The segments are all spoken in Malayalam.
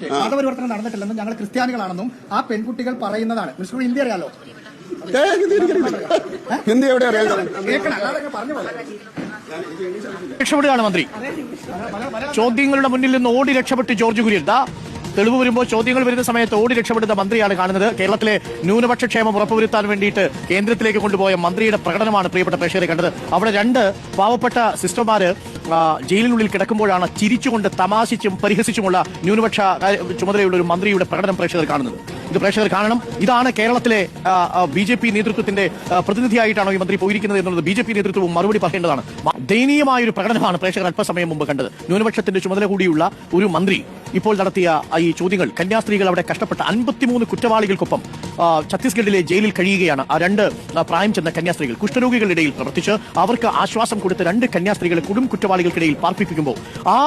മതപരിവർത്തനം നടന്നിട്ടില്ലെന്നും ഞങ്ങൾ ക്രിസ്ത്യാനികളാണെന്നും ആ പെൺകുട്ടികൾ പറയുന്നതാണ്. മിസ്റ്റർ ഇന്ത്യ അറിയാലോ? ഹിന്ദി എവിടെ രക്ഷപ്പെടുകയാണ് മന്ത്രി. ചോദ്യങ്ങളുടെ മുന്നിൽ നിന്ന് ഓടി രക്ഷപ്പെട്ട് ജോർജ് കുര്യൻ. ദാ തെളിവ് വരുമ്പോൾ ചോദ്യങ്ങൾ വരുന്ന സമയത്ത് ഓടി രക്ഷപ്പെടുന്ന മന്ത്രിയാണ് കാണുന്നത്. കേരളത്തിലെ ന്യൂനപക്ഷ ക്ഷേമം ഉറപ്പുവരുത്താൻ വേണ്ടിയിട്ട് കേന്ദ്രത്തിലേക്ക് കൊണ്ടുപോയ മന്ത്രിയുടെ പ്രകടനമാണ് പ്രിയപ്പെട്ട പ്രേക്ഷകരെ കണ്ടത്. അവിടെ രണ്ട് പാവപ്പെട്ട സിസ്റ്റർമാര് ജയിലിനുള്ളിൽ കിടക്കുമ്പോഴാണ് ചിരിച്ചുകൊണ്ട് തമാശിച്ചും പരിഹസിച്ചുമുള്ള ന്യൂനപക്ഷ ചുമതലയുള്ള ഒരു മന്ത്രിയുടെ പ്രകടനം പ്രേക്ഷകർ കാണുന്നത്. ഇത് പ്രേക്ഷകർ കാണണം. ഇതാണ് കേരളത്തിലെ ബി ജെ പി നേതൃത്വത്തിന്റെ പ്രതിനിധിയായിട്ടാണോ ഈ മന്ത്രി പോയിരിക്കുന്നത് എന്നുള്ളത് ബി ജെ പി നേതൃത്വവും മറുപടി പറയേണ്ടതാണ്. ദയനീയമായ ഒരു പ്രകടനമാണ് പ്രേക്ഷകർ അല്പസമയം മുമ്പ് കണ്ടത്. ന്യൂനപക്ഷത്തിന്റെ ചുമതല കൂടിയുള്ള ഒരു മന്ത്രി ഇപ്പോൾ നടത്തിയ ഈ ചോദ്യങ്ങൾ കന്യാസ്ത്രീകൾ അവിടെ കഷ്ടപ്പെട്ട അൻപത്തിമൂന്ന് കുറ്റവാളികൾക്കൊപ്പം ഛത്തീസ്ഗഡിലെ ജയിലിൽ കഴിയുകയാണ്. ആ രണ്ട് പ്രായം ചെന്ന കന്യാസ്ത്രീകൾ കുഷ്ഠരോഗികളിടയിൽ പ്രവർത്തിച്ച് അവർക്ക് ആശ്വാസം കൊടുത്ത് രണ്ട് കന്യാസ്ത്രീകളെ കുടും കുറ്റവാളികൾക്കിടയിൽ പാർപ്പിപ്പിക്കുമ്പോൾ ആ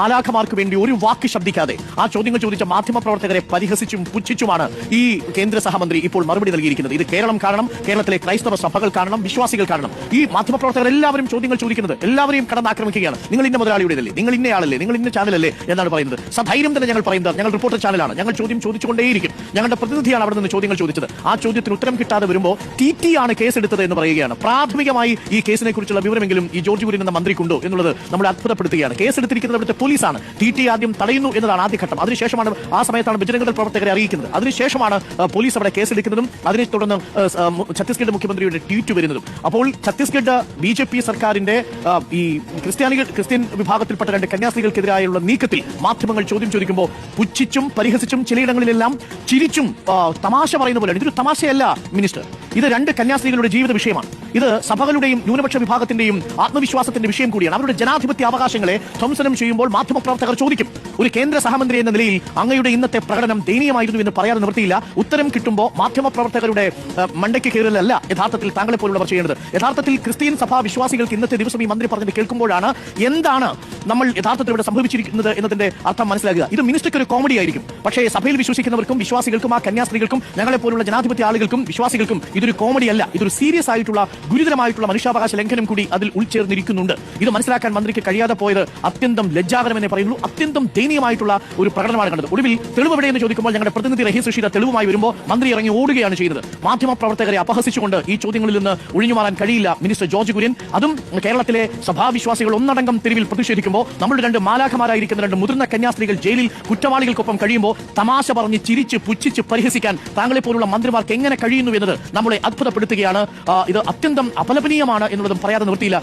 മാലാഖമാർക്ക് വേണ്ടി ഒരു വാക്ക് ശബ്ദിക്കാതെ ആ ചോദ്യങ്ങൾ ചോദിച്ച മാധ്യമപ്രവർത്തകരെ പരിഹസിച്ചും പുച്ഛിച്ചുമാണ് ഈ കേന്ദ്ര സഹമന്ത്രി ഇപ്പോൾ മറുപടി നൽകിയിരിക്കുന്നത്. ഇത് കേരളം കാരണം കേരളത്തിലെ ക്രൈസ്തവ സഭകൾ കാരണം വിശ്വാസികൾ കാരണം ഈ മാധ്യമപ്രവർത്തകർ എല്ലാവരും ചോദ്യങ്ങൾ ചോദിക്കുന്നത് എല്ലാവരെയും കടന്നാക്രമിക്കുകയാണ്. നിങ്ങൾ ഇന്ന മുതലാളിയുടേതല്ലേ നിങ്ങൾ ഇന്നയാളല്ലേ നിങ്ങൾ ഇന്ന ചാനലല്ലേ? എന്നാണ് പറയുന്നത്. സധൈര്യം തന്നെ ഞങ്ങൾ പറയുന്നത് ഞങ്ങൾ റിപ്പോർട്ടർ ചാനലാണ്. ഞങ്ങൾ ചോദ്യം ചോദിച്ചുകൊണ്ടേയിരിക്കും. ഞങ്ങളുടെ പ്രതിനിധിയാണ് അവിടെ നിന്ന് ചോദ്യങ്ങൾ ചോദിച്ചത്. ആ ചോദ്യത്തിന് ഉത്തരം കിട്ടാതെ വരുമ്പോൾ ടി ടി ആണ് കേസെടുത്തത് എന്ന് പറയുകയാണ്. പ്രാഥമികമായി ഈ കേസിനെ കുറിച്ചുള്ള വിവരമെങ്കിലും ഈ ജോർജ് കുര്യൻ എന്ന മന്ത്രിക്കുണ്ടോ എന്നുള്ളത് നമ്മൾ അത്ഭുതപ്പെടുത്തുകയാണ്. കേസെടുത്തിരിക്കുന്നത് അവിടുത്തെ പോലീസാണ്. ടി ടി ആദ്യം തടയുന്നു എന്നതാണ് ആദ്യഘട്ടം. അതിനുശേഷമാണ് ആ സമയത്താണ് ബജരംഗദൾ പ്രവർത്തകരെ അറിയിക്കുന്നത്. അതിനുശേഷമാണ് പോലീസ് അവിടെ കേസെടുക്കുന്നതും അതിനെ തുടർന്ന് ഛത്തീസ്ഗഡ് മുഖ്യമന്ത്രിയുടെ ട്വീറ്റ് വരുന്നതും. അപ്പോൾ ഛത്തീസ്ഗഡ് ബി ജെ പി സർക്കാരിന്റെ ഈ ക്രിസ്ത്യാനികൾ ക്രിസ്ത്യൻ വിഭാഗത്തിൽപ്പെട്ട രണ്ട് കന്യാസ്ത്രീകൾക്കെതിരായുള്ള നീക്കത്തിൽ മാധ്യമങ്ങൾ ചോദ്യം ചോദിക്കുമ്പോൾ പുച്ഛിച്ചും പരിഹസിച്ചും ചിലയിടങ്ങളിലെല്ലാം ചിരിച്ചും തമാശ പറയുന്ന പോലെയാണ്. ഇതൊരു തമാശയല്ല മിനിസ്റ്റർ. ഇത് രണ്ട് കന്യാസ്ത്രീകളുടെ ജീവിത വിഷയമാണ്. ഇത് സഭകളുടെയും ന്യൂനപക്ഷ വിഭാഗത്തിന്റെയും ആത്മവിശ്വാസത്തിന്റെ വിഷയം കൂടിയാണ്. അവരുടെ ജനാധിപത്യ അവകാശങ്ങളെ ധ്വംസനം ചെയ്യുമ്പോൾ മാധ്യമപ്രവർത്തകർ ചോദിക്കും ഒരു കേന്ദ്ര സഹമന്ത്രി എന്ന നിലയിൽ അങ്ങയുടെ ഇന്നത്തെ പ്രകടനം ദയനീയമായിരുന്നു എന്ന് പറയാതെ നിവൃത്തിയില്ല. ഉത്തരം കിട്ടുമ്പോൾ മാധ്യമപ്രവർത്തകരുടെ മണ്ടയ്ക്ക് കയറലല്ല യഥാർത്ഥത്തിൽ താങ്കളെ പോലുള്ളവർ ചെയ്യേണ്ടത്. യഥാർത്ഥത്തിൽ ക്രിസ്ത്യൻ സഭാ വിശ്വാസികൾക്ക് ഇന്നത്തെ ദിവസം ഈ മന്ത്രി പറഞ്ഞത് കേൾക്കുമ്പോഴാണ് എന്താണ് നമ്മൾ യഥാർത്ഥത്തിൽ ഇവിടെ സംഭവിച്ചിരിക്കുന്നത് എന്നതിന്റെ അർത്ഥം മനസ്സിലാക്കുക. ഇത് മിനിസ്റ്റർക്ക് ഒരു കോമഡി ആയിരിക്കും. പക്ഷേ സഭയിൽ വിശ്വസിക്കുന്നവർക്കും വിശ്വാസികൾക്കും ആ കന്യാസ്ത്രീകൾക്കും ഞങ്ങളെ പോലുള്ള ജനാധിപത്യ ആളുകൾക്കും വിശ്വാസികൾക്കും ഇതൊരു കോമഡി അല്ല. ഇതൊരു സീരിയസ് ആയിട്ടുള്ള ഗുരുതരമായിട്ടുള്ള മനുഷ്യാവകാശ ലംഘനം കൂടി അതിൽ ഉൾച്ചേർന്നിരിക്കുന്നുണ്ട്. ഇത് മനസ്സിലാക്കാൻ മന്ത്രിക്ക് കഴിയാതെ പോയത് അത്യന്തം ലജ്ജാകരമെന്നേ പറയുന്നു. അത്യന്തം ദയനീയമായിട്ടുള്ള ഒരു പ്രകടനമാണ് കണ്ടത്. ഒടുവിൽ തെളിവ് എവിടെയെന്ന് ചോദിക്കുമ്പോൾ ഞങ്ങളുടെ പ്രതിനിധി റഹീസ് റഷീദ് തെളിവുമായി വരുമ്പോൾ മന്ത്രി ഇറങ്ങി ഓടുകയാണ് ചെയ്യുന്നത് മാധ്യമപ്രവർത്തകരെ അപഹസിച്ചുകൊണ്ട് ഈ ചോദ്യങ്ങളിൽ നിന്ന് ഒഴിഞ്ഞുമാറാൻ കഴിയില്ല മിനിസ്റ്റർ ജോർജ് കുര്യൻ. അതും കേരളത്തിലെ സഭാവിശ്വാസികൾ ഒന്നടങ്കം തെരുവിൽ പ്രതിഷേധിക്കുമ്പോൾ നമ്മുടെ രണ്ട് മാലാഖമാരായിരിക്കുന്ന രണ്ട് മുതിർന്ന കന്യാസ്ത്രീകൾ ജയിലിൽ കുറ്റവാളികൾക്കൊപ്പം കഴിയുമ്പോൾ തമാശ പറഞ്ഞ് ചിരിച്ച് പുച്ഛിച്ച് പരിഹസിക്കാൻ താങ്കളെ പോലുള്ള മന്ത്രിമാർക്ക് എങ്ങനെ കഴിയുന്നു എന്നത് നമ്മളെ അത്ഭുതപ്പെടുത്തുകയാണ്. ഇത് അത്യന്തം അപലപനീയമാണ് എന്നുള്ളതും പറയാതെ നിർത്തിയില്ല.